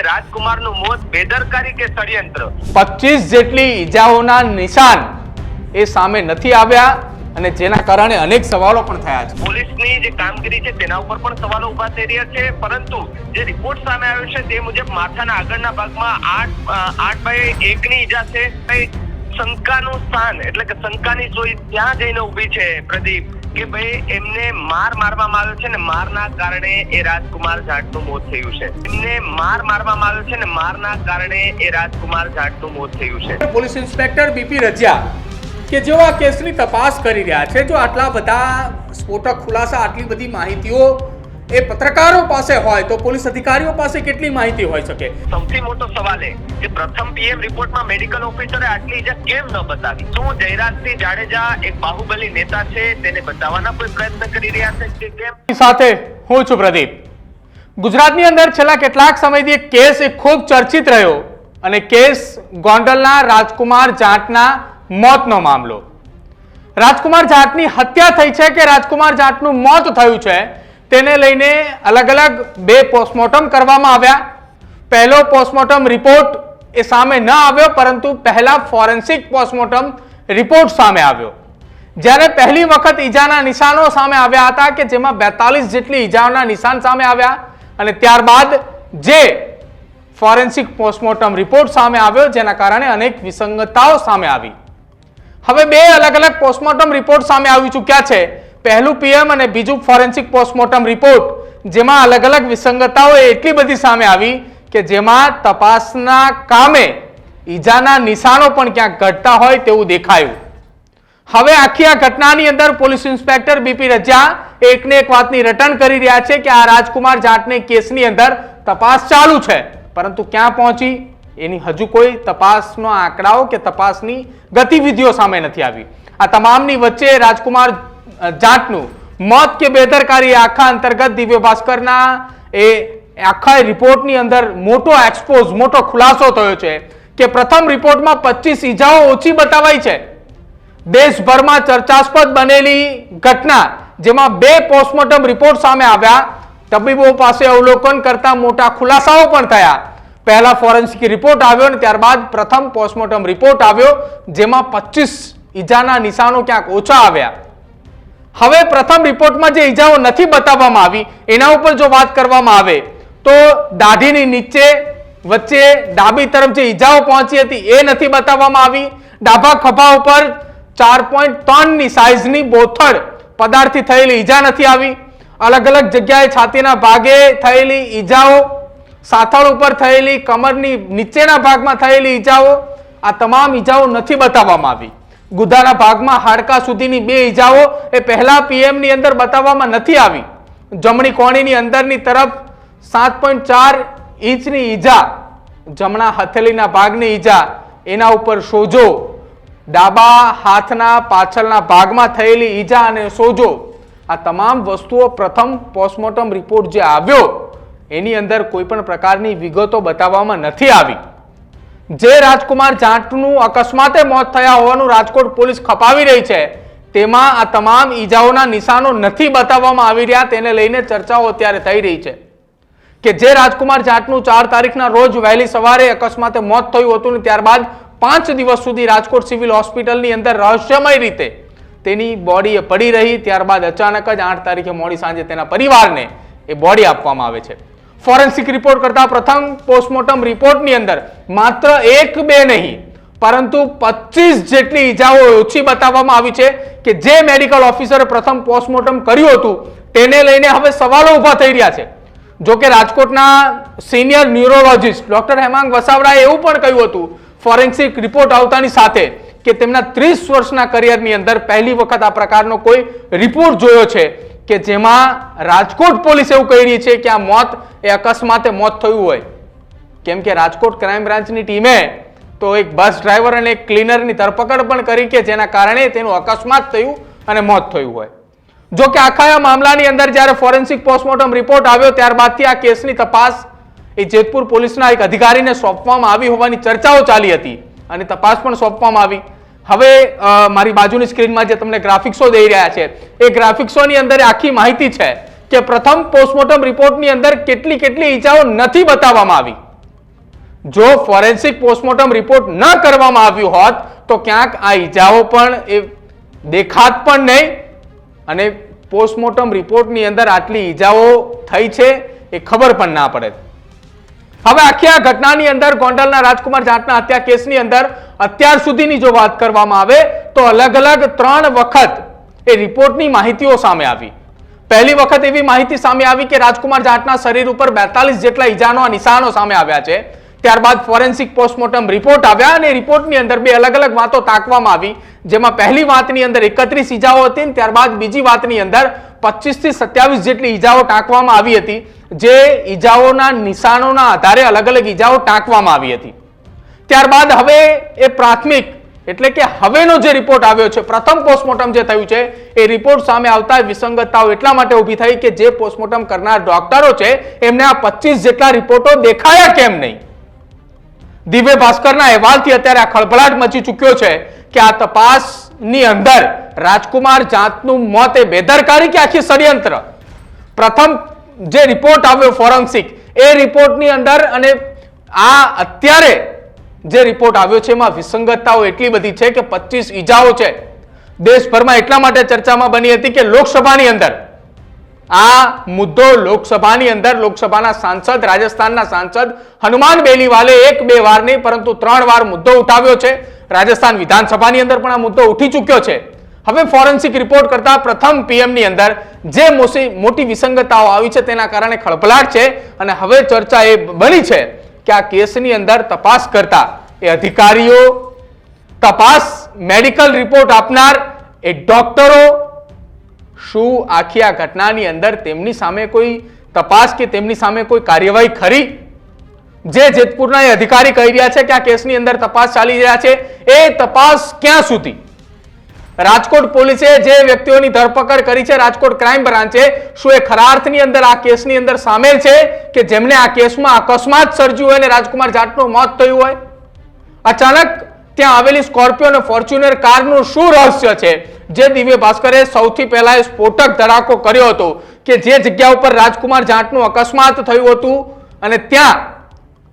કે રાજકુમારનું મોત બેદરકારી કે ષડયંત્ર? પચીસ જેટલી ઈજાઓના નિશાન એ સામે નથી આવ્યા અને જેના કારણે અનેક સવાલો પણ થયા છે. પોલીસની જે કામગીરી છે તેના ઉપર પણ સવાલો ઊભા થઈ રહ્યા છે પરંતુ જે રિપોર્ટ સામે આવ્યો છે તે મુજબ માથાના આગળના ભાગમાં આઠ આઠ બાય એકની ઈજા છે. શંકાનું સ્થાન, એટલે કે શંકાની સોય ત્યાં જઈને ઊભી છે પ્રદીપ, કે ભાઈ એમને માર મારવામાં આવ્યો છે ને મારના કારણે એ રાજકુમાર જાટનું મોત થયું છે. એમને માર મારવામાં આવ્યો છે ને મારના કારણે એ રાજકુમાર જાટનું મોત થયું છે. પોલીસ ઇન્સ્પેક્ટર બીપી રજિયા, કે જેઓ આ કેસની તપાસ કરી રહ્યા છે, જો આટલા બધા સ્ફોટક ખુલાસા, આટલી બધી માહિતીઓ એ પત્રકારો પાસે હોય તો પોલીસ અધિકારીઓ પાસે કેટલી માહિતી હોઈ શકે? સૌથી મોટો સવાલ એ કે પ્રથમ પીએમ રિપોર્ટમાં મેડિકલ ઓફિસરે આટલી ઇજા કેમ ન બતાવી? શું જયરાજસિંહ જાડેજા એક બાહુબલી નેતા છે તેને બતાવવાના કોઈ પ્રયત્ન કરી રહ્યા છે કે કેમ? સાથે હું છું પ્રદીપ. ગુજરાતની અંદર છેલ્લા કેટલાક સમયથી એક કેસ એ ખૂબ ચર્ચિત રહ્યો અને કેસ ગોંડલના રાજકુમાર જાટના મોતનો મામલો. રાજકુમાર જાટની હત્યા થઈ છે કે રાજકુમાર જાટનું મોત થયું છે? તેને લઈને અલગ અલગ બે પોસ્ટમોર્ટમ કરવામાં આવ્યા. પહેલો પોસ્ટમોર્ટમ રિપોર્ટ એ સામે ન આવ્યો, પરંતુ પહેલા ફોરેન્સિક પોસ્ટમોર્ટમ રિપોર્ટ સામે આવ્યો. જ્યારે પહેલી વખત ઈજાના નિશાનો સામે આવ્યા હતા કે જેમાં બેતાલીસ જેટલી ઈજાઓના નિશાન સામે આવ્યા અને ત્યારબાદ જે ફોરેન્સિક પોસ્ટમોર્ટમ રિપોર્ટ સામે આવ્યો, જેના કારણે અનેક વિસંગતતાઓ સામે આવી. હવે બે અલગ અલગ પોસ્ટમોર્ટમ રિપોર્ટ સામે આવી ચૂક્યા છે. પહેલું પીએમ અને બીજું ફોરેન્સિક પોસ્ટમોર્ટમ રિપોર્ટ જેમાં અલગ અલગ વિસંગતાઓ એટલી બધી સામે આવી કે જેમાં તપાસના કામે ઈજાના નિશાનો પણ ક્યાંક ઘટતા હોય તેવું દેખાયું. હવે આખી આ ઘટનાની અંદર પોલીસ ઇન્સ્પેક્ટર બીપી રજા એકને એક વાતની રટન કરી રહ્યા છે કે આ રાજકુમાર જાટને કેસની અંદર તપાસ ચાલુ છે. પરંતુ ક્યાં પહોંચી? એની હજુ કોઈ તપાસનો આંકડાઓ કે તપાસની ગતિવિધિઓ સામે નથી આવી. આ તમામની વચ્ચે રાજકુમાર મત મોત કે બેદરકારી આખા અંતર્ગત દિવ્ય ભાસ્કરના એ આખા રિપોર્ટની અંદર મોટો એક્સપોઝ મોટો ખુલાસો થયો છે કે પ્રથમ રિપોર્ટમાં પચીસ ઈજાઓ ઓછી બતાવાઈ છે. દેશભરમાં ચર્ચાસ્પદ બનેલી ઘટના, જેમાં બે પોસ્ટમોર્ટમ રિપોર્ટ સામે આવ્યા. તબીબો પાસે અવલોકન કરતા મોટા ખુલાસાઓ પણ થયા. પહેલા ફોરેન્સિક રિપોર્ટ આવ્યો અને ત્યારબાદ પ્રથમ પોસ્ટમોર્ટમ રિપોર્ટ આવ્યો, જેમાં પચીસ ઈજાના નિશાનો ક્યાંક ઓછા આવ્યા. હવે પ્રથમ રિપોર્ટમાં જે ઈજાઓ નથી બતાવવામાં આવી, એના ઉપર જો વાત કરવામાં આવે, તો દાઢીની નીચે વચ્ચે ડાબી તરફ જે ઈજાઓ પહોંચી હતી એ નથી બતાવવામાં આવી. ડાભા ખભા ઉપર ચાર પોઈન્ટ ત્રણની સાઇઝની બોથડ પદાર્થથી થયેલી ઈજા નથી આવી. અલગ અલગ જગ્યાએ છાતીના ભાગે થયેલી ઈજાઓ, સાથળ ઉપર થયેલી કમરની નીચેના ભાગમાં થયેલી ઈજાઓ, આ તમામ ઈજાઓ નથી બતાવવામાં આવી. ગુદાના ભાગમાં હાડકા સુધીની બે ઈજાઓ એ પહેલા પીએમની અંદર બતાવવામાં નથી આવી. જમણી કોણીની અંદરની તરફ સાત પોઈન્ટ ચાર ઇંચની ઈજા, જમણા હથેલીના ભાગની ઈજા, એના ઉપર સોજો, ડાબા હાથના પાછળના ભાગમાં થયેલી ઈજા અને સોજો. આ તમામ વસ્તુઓ પ્રથમ પોસ્ટમોર્ટમ રિપોર્ટ જે આવ્યો, એની અંદર કોઈ પણ પ્રકારની વિગતો બતાવવામાં નથી આવી. જે રાજકુમાર જાટનું અકસ્માતે મોત થયા હોવાનું રાજકોટ પોલીસ ખપાવી રહી છે, તેમાં આ તમામ ઈજાઓના નિશાનો નથી બતાવવામાં આવી રહ્યા, તેને લઈને ચર્ચાઓ અત્યારે થઈ રહી છે. કે જે રાજકુમાર જાટનું ચાર તારીખના રોજ વહેલી સવારે અકસ્માતે મોત થયું હતું ત્યારબાદ પાંચ દિવસ સુધી રાજકોટ સિવિલ હોસ્પિટલની અંદર રહસ્યમય રીતે તેની બોડી પડી રહી, ત્યારબાદ અચાનક જ આઠ તારીખે મોડી સાંજે તેના પરિવારને એ બોડી આપવામાં આવે છે. ફોરેન્સિક રિપોર્ટ કરતા પ્રથમ પોસ્ટમોર્ટમ રિપોર્ટની અંદર માત્ર એક બે નહીં, પરંતુ પચીસ જેટલી ઈજાઓ ઓછી બતાવવામાં આવી છે કે જે મેડિકલ ઓફિસરે પ્રથમ પોસ્ટમોર્ટમ કર્યું હતું, તેને લઈને હવે સવાલો ઊભા થઈ રહ્યા છે. જો કે રાજકોટના સિનિયર ન્યુરોલોજિસ્ટ ડોક્ટર હેમાંગ વસાવડાએ એવું પણ કહ્યું હતું, ફોરેન્સિક રિપોર્ટ આવતાની સાથે, કે તેમના ત્રીસ વર્ષના કરિયરની અંદર પહેલી વખત આ પ્રકારનો કોઈ રિપોર્ટ જોયો છે. કે જેમાં રાજકોટ પોલીસ એવું કહી રહી છે કે આ મોત, એ અકસ્માતે મોત થયું હોય. કેમ કે રાજકોટ ક્રાઇમ બ્રાન્ચની ટીમે તો એક બસ ડ્રાઈવર અને એક ક્લીનરની ધરપકડ પણ કરી કે જેના કારણે તેનું અકસ્માત થયું અને મોત થયું હોય. જો કે આખા આ મામલાની અંદર જ્યારે ફોરેન્સિક પોસ્ટમોર્ટમ રિપોર્ટ આવ્યો ત્યારબાદથી આ કેસની તપાસ એ જેતપુર પોલીસના એક અધિકારીને સોંપવામાં આવી હોવાની ચર્ચાઓ ચાલી હતી અને તપાસ પણ સોંપવામાં આવી. હવે મારી બાજુની સ્ક્રીનમાં જે તમને ગ્રાફિક્સો દઈ રહ્યા છે, એ ગ્રાફિક્સોની અંદર આખી માહિતી છે કે પ્રથમ પોસ્ટમોર્ટમ રિપોર્ટની અંદર કેટલી કેટલી ઈજાઓ નથી બતાવવામાં આવી. જો ફોરેન્સિક પોસ્ટમોર્ટમ રિપોર્ટ ન કરવામાં આવ્યું હોત, તો ક્યાંક આ ઈજાઓ પણ એ દેખાત પણ નહીં અને પોસ્ટમોર્ટમ રિપોર્ટની અંદર આટલી ઈજાઓ થઈ છે એ ખબર પણ ના પડે. હવે આખી આ ઘટનાની અંદર ગોંડલના રાજકુમાર જાટના હત્યા કેસની અંદર અત્યાર સુધીની જો વાત કરવામાં આવે તો અલગ અલગ ત્રણ વખત એ રિપોર્ટની માહિતીઓ સામે આવી. પહેલી વખત એવી માહિતી સામે આવી કે રાજકુમાર જાટના શરીર ઉપર બેતાલીસ જેટલા ઈજાનો નિશાનો સામે આવ્યા છે. ત્યારબાદ ફોરેન્સિક પોસ્ટમોર્ટમ રિપોર્ટ આવ્યા અને રિપોર્ટની અંદર બે અલગ અલગ વાતો તાકવામાં આવી. જેમાં પહેલી વાતની અંદર એકત્રીસ ઈજાઓ હતી અને ત્યારબાદ બીજી વાતની અંદર પચીસથી સત્યાવીસ જેટલી ઈજાઓ ટાંકવામાં આવી હતી. જે ઈજાઓના નિશાનોના આધારે અલગ અલગ ઈજાઓ ટાંકવામાં આવી હતી. ત્યારબાદ હવે એ પ્રાથમિક, એટલે કે હવેનો જે રિપોર્ટ આવ્યો છે, પ્રથમ પોસ્ટમોર્ટમ જે થયું છે, એ રિપોર્ટ સામે આવતા વિસંગતતાઓ એટલા માટે ઊભી થઈ કે જે પોસ્ટમોર્ટમ કરનાર ડોક્ટરો છે, એમને આ પચીસ જેટલા રિપોર્ટો દેખાયા કેમ નહીં? દિવ્ય ભાસ્કરના અહેવાલથી અત્યારે આ ખળભળાટ મચી ચૂક્યો છે કે આ તપાસની અંદર રાજકુમાર જાતનું મોત એ બેદરકારી કે આખી ષડયંત્ર? પ્રથમ જે રિપોર્ટ આવ્યો ફોરેન્સિક એ રિપોર્ટની અંદર અને આ અત્યારે જે રિપોર્ટ આવ્યો છે એમાં વિસંગતતાઓ એટલી બધી છે કે પચીસ ઈજાઓ છે. દેશભરમાં એટલા માટે ચર્ચામાં બની હતી કે લોકસભાની અંદર, આ મુદ્દો લોકસભાની અંદર, લોકસભાના સાંસદ, રાજસ્થાનના સાંસદ હનુમાન બેલીવાલે એક બે વાર નહીં, પરંતુ ત્રણ વાર મુદ્દો ઉઠાવ્યો છે. રાજસ્થાન વિધાનસભાની અંદર પણ આ મુદ્દો ઉઠી ચૂક્યો છે. હવે ફોરેન્સિક રિપોર્ટ કરતા પ્રથમ પીએમની અંદર જે મોટી વિસંગતતાઓ આવી છે તેના કારણે ખળભળાટ છે અને હવે ચર્ચા એ બની છે. કે આ કેસની અંદર તપાસ કરતા એ અધિકારીઓ તપાસ મેડિકલ રિપોર્ટ આપનાર એ ડોક્ટરો શું આખી આ ઘટનાની અંદર તેમની સામે કોઈ તપાસ કે તેમની સામે કોઈ કાર્યવાહી ખરી? જે જેતપુરના એ અધિકારી કહી રહ્યા છે કે આ કેસની અંદર તપાસ ચાલી રહ્યા છે, એ તપાસ ક્યાં સુધી? રાજકોટ પોલીસે જે વ્યક્તિઓની ધરપકડ કરી છે, રાજકોટ ક્રાઇમ બ્રાન્ચે, શું એ ખરા અર્થની અંદર આ કેસની અંદર સામેલ છે કે જેમને આ કેસમાં અકસ્માત સર્જ્યું હોય અને રાજકુમાર જાટનું મોત થયું હોય? અચાનક ત્યાં આવેલી સ્કોર્પિયો અને ફોર્ચ્યુનર કારનું શું રહસ્ય છે? જે દિવ્ય ભાસ્કરે સૌથી પહેલા એ સ્ફોટક ધડાકો કર્યો હતો કે જે જગ્યા ઉપર રાજકુમાર જાટનું અકસ્માત થયું હતું અને ત્યાં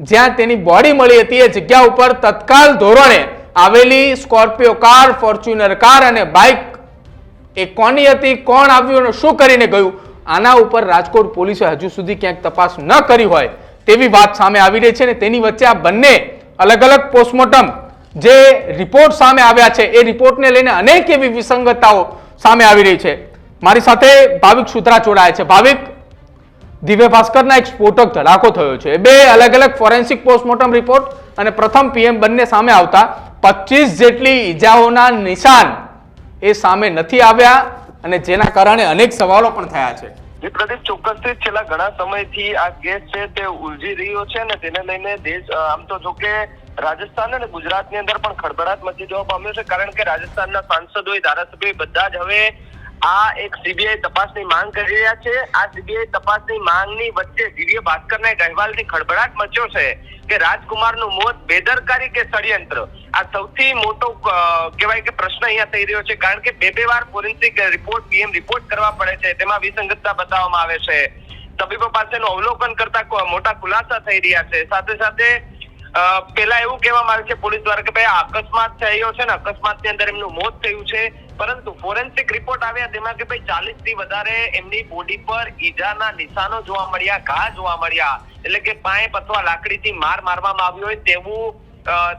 જ્યાં તેની બોડી મળી હતી એ જગ્યા ઉપર તત્કાલ ધોરણે આવેલી સ્કોર્પિયો કાર, ફોર્ચ્યુનર કાર અને બાઇક. એ કોની હતી, કોણ આવ્યું અને શું કરીને ગયું? આના ઉપર રાજકોટ પોલીસે હજુ સુધી ક્યાંક તપાસ ન કરી હોય તેવી વાત સામે આવી રહી છે ને તેની વચ્ચે આ બંને અલગ અલગ પોસ્ટમોર્ટમ જે રિપોર્ટ સામે આવ્યા છે, એ રિપોર્ટને લઈને અનેક એવી વિસંગતતાઓ સામે આવી રહી છે. મારી સાથે ભાવિક સુત્રા જોડાયા છે. ભાવિક, દિવ્ય ભાસ્કરના એક સ્ફોટક ધડાકો થયો છે. બે અલગ અલગ ફોરેન્સિક પોસ્ટમોર્ટમ રિપોર્ટ અને પ્રથમ પીએમ બંને સામે આવતા પચીસ જેટલી ઈજાઓના નિશાન એ સામે નથી આવ્યા અને જેના કારણે અનેક સવાલો પણ થયા છે. જે પ્રદીપ, ચોક્કસથી છેલ્લા ઘણા સમયથી આ કેસ છે તે ઉલજી રહ્યો છે અને તેને લઈને દેશ આમ તો જો કે રાજસ્થાન અને ગુજરાતની અંદર પણ ખળભળાટ મચી જવા પામ્યો છે કારણ કે રાજસ્થાનના સાંસદોએ ધારાસભ્યોએ બધા જ હવે આ એક સીબીઆઈ તપાસની માંગ કરી રહ્યા છે. આ સીબીઆઈ તપાસની માંગની વચ્ચે દિવ્ય ભાસ્કરના એક અહેવાલથી ખળભળાટ મચ્યો છે કે રાજકુમારનું મોત બેદરકારી કે ષડયંત્ર? આ સૌથી મોટો કહેવાય કે પ્રશ્ન અહીંયા થઈ રહ્યો છે કારણ કે બે બે વાર ફોરેન્સિક રિપોર્ટ, પીએમ રિપોર્ટ કરવા પડે છે. તેમાં વિસંગતતા બતાવવામાં આવે છે. તબીબો પાસેનું અવલોકન કરતા મોટા ખુલાસા થઈ રહ્યા છે. સાથે સાથે પેલા એવું કહેવામાં આવે છે પોલીસ દ્વારા કે ભાઈ આ અકસ્માત થયો છે ને અકસ્માતની અંદર એમનું મોત થયું છે. પરંતુ ફોરેન્સિક રિપોર્ટ આવ્યા તેમાં કે ભાઈ ચાલીસથી વધારે એમની બોડી પર ઈજાના નિશાનો જોવા મળ્યા, ઘા જોવા મળ્યા. એટલે કે પાઇપ અથવા લાકડીથી માર મારવામાં આવ્યો હોય તેવું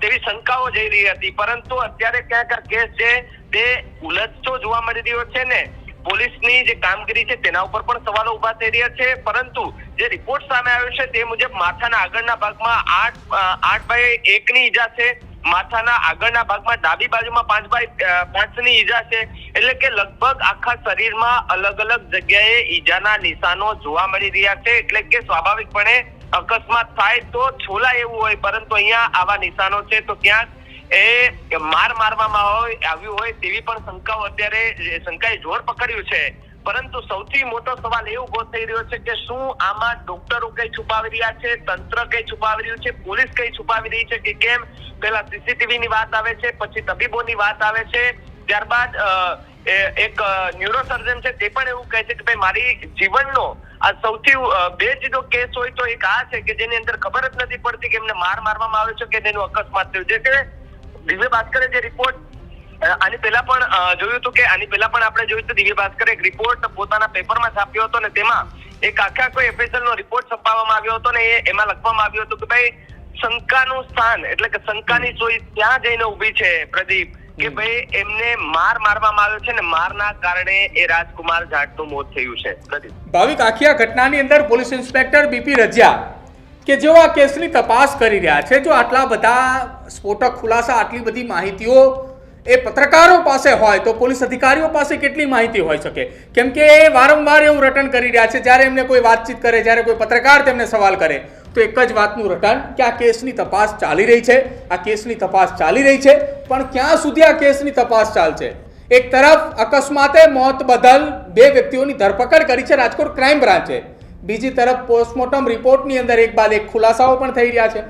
તેવી શંકાઓ જઈ રહી હતી. પરંતુ અત્યારે ક્યાંક આ કેસ છે તે ઉલટતો જોવા મળી રહ્યો છે ને. પોલીસની જે કામગીરી છે તેના ઉપર પણ સવાલો ઊભા થઈ રહ્યા છે. પરંતુ જે રિપોર્ટ સામે આવ્યો છે તે મુજબ માથાના આગળના ભાગમાં આઠ આઠ બાય એકની ઈજા છે. માથાના આગળના ભાગમાં ડાબી બાજુમાં પાંચ બાય પાંચની ઈજા છે. એટલે કે લગભગ આખા શરીરમાં અલગ અલગ જગ્યાએ ઈજાના નિશાનો જોવા મળી રહ્યા છે. એટલે કે સ્વાભાવિકપણે અકસ્માત થાય તો છોલા એવું હોય, પરંતુ અહીંયા આવા નિશાનો છે. તો ક્યાંક એ માર મારવામાં હોય, આવ્યું હોય તેવી પણ શંકાઓ અત્યારે શંકાએ જોર પકડ્યું છે. પરંતુ સૌથી મોટો સવાલ એ ઊભો થઈ રહ્યો છે કે શું આમાં ડોક્ટરો કઈ છુપાવી રહ્યા છે, તંત્ર કઈ છુપાવી રહ્યું છે, પોલીસ કઈ છુપાવી રહી છે કે કેમ? પેલા સીસીટીવી ની વાત આવે છે, પછી તબીબોની વાત આવે છે, ત્યારબાદ એક ન્યુરોસર્જન છે તે પણ એવું કહે છે કે ભાઈ મારી જીવનનો આ સૌથી બે બેજ જો કેસ હોય તો એક આ છે કે જેની અંદર ખબર જ નથી પડતી કે એમને માર મારવામાં આવ્યો છે કે તેનું અકસ્માત થયું. છે કે, દિવ્ય ભાસ્કરે જે રિપોર્ટ આની પહેલા પણ જોયું હતું કે આની પહેલા પણ આપણે જોયું હતું દિવ્ય ભાસ્કરે એક રિપોર્ટ પોતાના પેપરમાં છાપ્યો હતો ને તેમાં એક આખા કોઈ એફએસએલ નો રિપોર્ટ છપાવવામાં આવ્યો હતો ને એમાં લખવામાં આવ્યું હતું કે ભાઈ શંકાનું સ્થાન એટલે કે શંકાની સોય ત્યાં જઈને ઊભી છે પ્રદીપ કે ભાઈ એમને માર મારવામાં આવ્યો છે ને મારના કારણે એ રાજકુમાર જાટનું મોત થયું છે. પ્રદીપ. ભાવિક આખી આ ઘટનાની અંદર પોલીસ ઇન્સ્પેક્ટર બીપી રજિયા કે જેઓ આ કેસની તપાસ કરી રહ્યા છે જો આટલા બધા સ્ફોટક ખુલાસા આટલી બધી માહિતીઓ એ પત્રકારો પાસે હોય તો પોલીસ અધિકારીઓ પાસે કેટલી માહિતી હોઈ શકે? કેમ કે એ વારંવાર એવું રટન કરી રહ્યા છે. જ્યારે એમને કોઈ વાતચીત કરે, જ્યારે કોઈ પત્રકાર તેમને સવાલ કરે, તો એક જ વાતનું રટન કે આ કેસની તપાસ ચાલી રહી છે. આ કેસની તપાસ ચાલી રહી છે. પણ ક્યાં સુધી આ કેસની તપાસ ચાલશે? એક તરફ અકસ્માતે મોત બદલ બે વ્યક્તિઓની ધરપકડ કરી છે રાજકોટ ક્રાઇમ બ્રાન્ચે. બીજી તરફ પોસ્ટમોર્ટમ રિપોર્ટની અંદર એક બાદ એક ખુલાસાઓ પણ થઈ રહ્યા છે.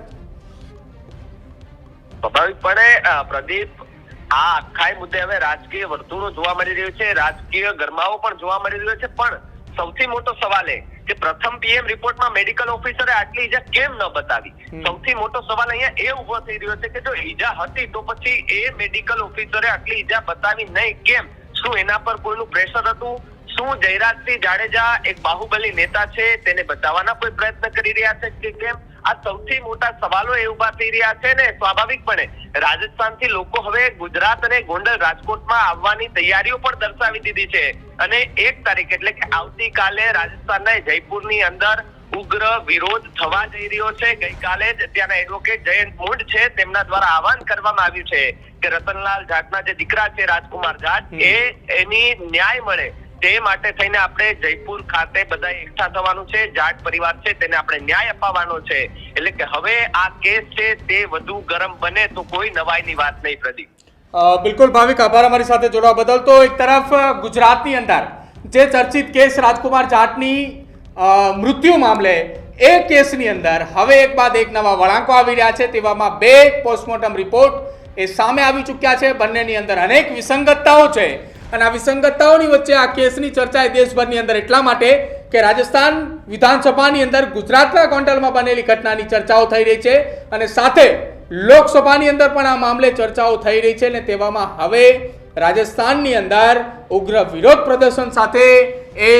સ્વાભાવિકપણે પ્રદીપ આ આખા મુદ્દે હવે રાજકીય વર્તુળો જોવા મળી રહ્યું છે. રાજકીય ગરમાવો પણ જોવા મળી રહ્યો છે. પણ સૌથી મોટો સવાલ એ કે પ્રથમ પીએમ રિપોર્ટમાં મેડિકલ ઓફિસરે આટલી ઈજા કેમ ન બતાવી? સૌથી મોટો સવાલ અહીંયા એ ઊભો થઈ રહ્યો છે કે જો ઈજા હતી તો પછી એ મેડિકલ ઓફિસરે આટલી ઈજા બતાવી નહીં. કેમ? શું એના પર કોઈનું પ્રેશર હતું? શું જયરાજસિંહ જાડેજા એક બાહુબલી નેતા છે તેને બચાવવાના કોઈ પ્રયત્ન કરી રહ્યા છે કે કેમ? આ સૌથી મોટા સવાલો એ ઊભા થઈ રહ્યા છે ને સ્વાભાવિકપણે રાજસ્થાનથી લોકો હવે ગુજરાત અને ગોંડલ રાજકોટમાં આવવાની તૈયારીઓ પણ દર્શાવી દીધી છે. અને એક તારીખ એટલે કે આવતીકાલે રાજસ્થાનના જયપુરની અંદર ઉગ્ર વિરોધ થવા જઈ રહ્યો છે. ગઈકાલે જ ત્યાંના એડવોકેટ જયંત મુંડ છે, તેમના દ્વારા આહવાન કરવામાં આવ્યું છે કે રતનલાલ જાટના જે દીકરા છે રાજકુમાર જાટ એ એની ન્યાય મળે તે માટે થઈને આપણે જયપુર ખાતે બધા એકઠા થવાનું છે, જાટ પરિવાર છે, તેને આપણે ન્યાય અપાવવાનો છે. એટલે કે હવે આ કેસ છે, તે વધુ ગરમ બને તો કોઈ નવાઈની વાત નહીં, પ્રદીપ. બિલકુલ ભાવિક, આભાર અમારી સાથે જોડવા બદલ. તો એક તરફ ગુજરાતની અંદર જે ચર્ચિત કેસ રાજકુમાર જાટની મૃત્યુ મામલે એ કેસની અંદર હવે એક બાદ એક નવા વળાંકો આવી રહ્યા છે, તેવામાં બે પોસ્ટમોર્ટમ રિપોર્ટ એ સામે આવી ચૂક્યા છે. બંનેની અંદર અનેક વિસંગતતાઓ છે. અને આ વિસંગતતાઓની વચ્ચે આ કેસની ચર્ચા દેશભરની અંદર એટલા માટે કે રાજસ્થાન વિધાનસભાની અંદર ગુજરાતના ગોંડલમાં બનેલી ઘટનાની ચર્ચાઓ થઈ રહી છે અને સાથે લોકસભાની અંદર પણ આ મામલે ચર્ચાઓ થઈ રહી છે અને તેવામાં હવે રાજસ્થાનની અંદર ઉગ્ર વિરોધ પ્રદર્શન સાથે એ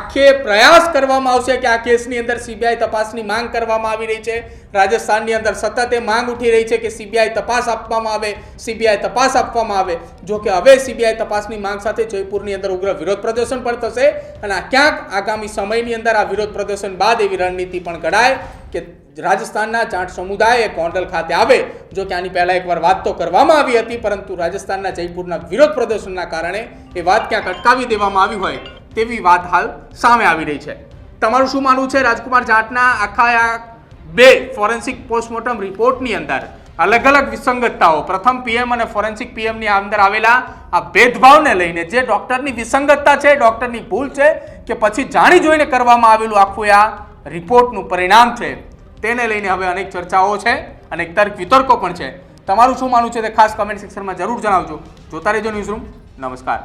આખે પ્રયાસ કરવામાં આવશે કે આ કેસની અંદર સીબીઆઈ તપાસની માંગ કરવામાં આવી રહી છે. રાજસ્થાનની અંદર સતત એ માંગ ઉઠી રહી છે કે સીબીઆઈ તપાસ આપવામાં આવે સીબીઆઈ તપાસ આપવામાં આવે. જો કે હવે સીબીઆઈ તપાસની માંગ સાથે જયપુરની અંદર ઉગ્ર વિરોધ પ્રદર્શન પણ થશે અને આ ક્યાંક આગામી સમયની અંદર આ વિરોધ પ્રદર્શન બાદ એવી રણનીતિ પણ ઘડાય કે રાજસ્થાનના જાટ સમુદાય ગોંડલ ખાતે આવે. જો કે આની પહેલા એકવાર વાત તો કરવામાં આવી હતી, પરંતુ રાજસ્થાનના જયપુરના વિરોધ પ્રદર્શનના કારણે એ વાત ક્યાંક અટકાવી દેવામાં આવી હોય. તેવી વાત હાલ સામે આવી રહી છે. તમારું શું માનવું છે રાજકુમાર જાટના આખા આ બે ફોરેન્સિક પોસ્ટમોર્ટમ રિપોર્ટની અંદર અલગ અલગ વિસંગતતાઓ? પ્રથમ પીએમ અને ફોરેન્સિક પીએમની અંદર આવેલા આ ભેદભાવને લઈને જે ડૉક્ટરની વિસંગતતા છે, ડૉક્ટરની ભૂલ છે કે પછી જાણી જોઈને કરવામાં આવેલું આખું આ રિપોર્ટનું પરિણામ છે, તેને લઈને હવે અનેક ચર્ચાઓ છે અનેક તર્ક વિતર્કો પણ છે. તમારું શું માનવું છે તે ખાસ કમેન્ટ સેક્શનમાં જરૂર જણાવજો. જોતા રહેજો ન્યૂઝરૂમ નમસ્કાર.